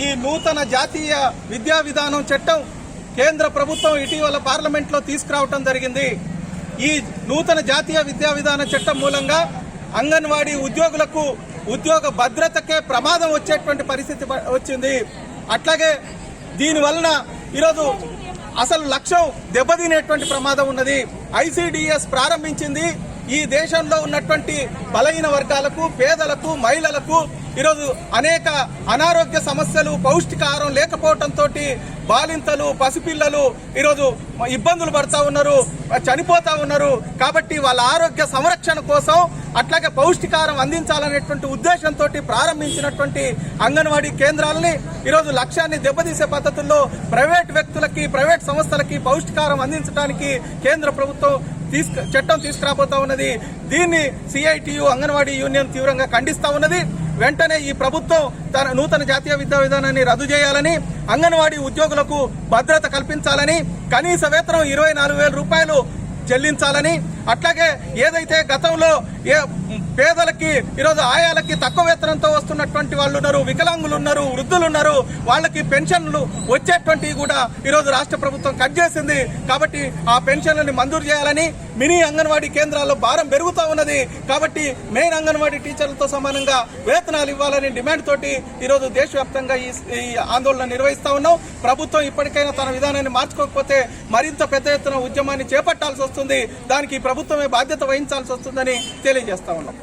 ఈ నూతన జాతీయ విద్యా విధానం చట్టం కేంద్ర ప్రభుత్వం ఇటీవల పార్లమెంట్లో తీసుకురావటం జరిగింది. ఈ నూతన జాతీయ విద్యా విధాన చట్టం మూలంగా అంగన్వాడీ ఉద్యోగులకు ఉద్యోగ భద్రతకే ప్రమాదం వచ్చేటువంటి పరిస్థితి వచ్చింది. అట్లాగే దీని వలన ఈరోజు అసలు లక్ష్యం దెబ్బతినేటువంటి ప్రమాదం ఉన్నది. ఐసిడిఎస్ ప్రారంభించింది. ఈ దేశంలో ఉన్నటువంటి బలహీన వర్గాలకు పేదలకు మహిళలకు ఈరోజు అనేక అనారోగ్య సమస్యలు పౌష్టికాహారం లేకపోవడంతో బాలింతలు పసిపిల్లలు ఈరోజు ఇబ్బందులు పడతా ఉన్నారు చనిపోతా ఉన్నారు. కాబట్టి వాళ్ళ ఆరోగ్య సంరక్షణ కోసం అట్లాగే పౌష్టికారం అందించాలనేటువంటి ఉద్దేశంతో ప్రారంభించినటువంటి అంగన్వాడీ కేంద్రాలని ఈరోజు లక్ష్యాన్ని దెబ్బతీసే పద్ధతుల్లో ప్రైవేట్ వ్యక్తులకి ప్రైవేట్ సంస్థలకి పౌష్టికారం అందించడానికి కేంద్ర ప్రభుత్వం తీసుకు చట్టం తీసుకురాబోతా ఉన్నది. దీన్ని సిఐటియు అంగన్వాడీ యూనియన్ తీవ్రంగా ఖండిస్తా ఉన్నది. వెంటనే ఈ ప్రభుత్వం తన నూతన జాతీయ విద్యా విధానాన్ని రద్దు చేయాలని అంగన్వాడీ ఉద్యోగులకు భద్రత కల్పించాలని కనీస వేతనం ఇరవై నాలుగు వేల రూపాయలు చెల్లించాలని. అట్లాగే ఏదైతే గతంలో ఏ పేదలకి ఈరోజు ఆయాలకి తక్కువ వేతనంతో వస్తున్నటువంటి వాళ్ళు ఉన్నారు వికలాంగులు ఉన్నారు వృద్ధులు ఉన్నారు వాళ్ళకి పెన్షన్లు వచ్చేటువంటివి కూడా ఈరోజు రాష్ట్ర ప్రభుత్వం కట్ చేసింది. కాబట్టి ఆ పెన్షన్లని మంజూరు చేయాలని మినీ అంగన్వాడీ కేంద్రాల్లో భారం పెరుగుతూ ఉన్నది. కాబట్టి మెయిన్ అంగన్వాడీ టీచర్లతో సమానంగా వేతనాలు ఇవ్వాలని డిమాండ్ తోటి ఈరోజు దేశవ్యాప్తంగా ఈ ఈ ఆందోళన నిర్వహిస్తా ఉన్నాం. ప్రభుత్వం ఇప్పటికైనా తన విధానాన్ని మార్చుకోకపోతే మరింత పెద్ద ఎత్తున ఉద్యమాన్ని చేపట్టాల్సి వస్తుంది. దానికి ప్రభుత్వమే బాధ్యత వహించాల్సి వస్తుందని తెలియజేస్తా ఉన్నాం.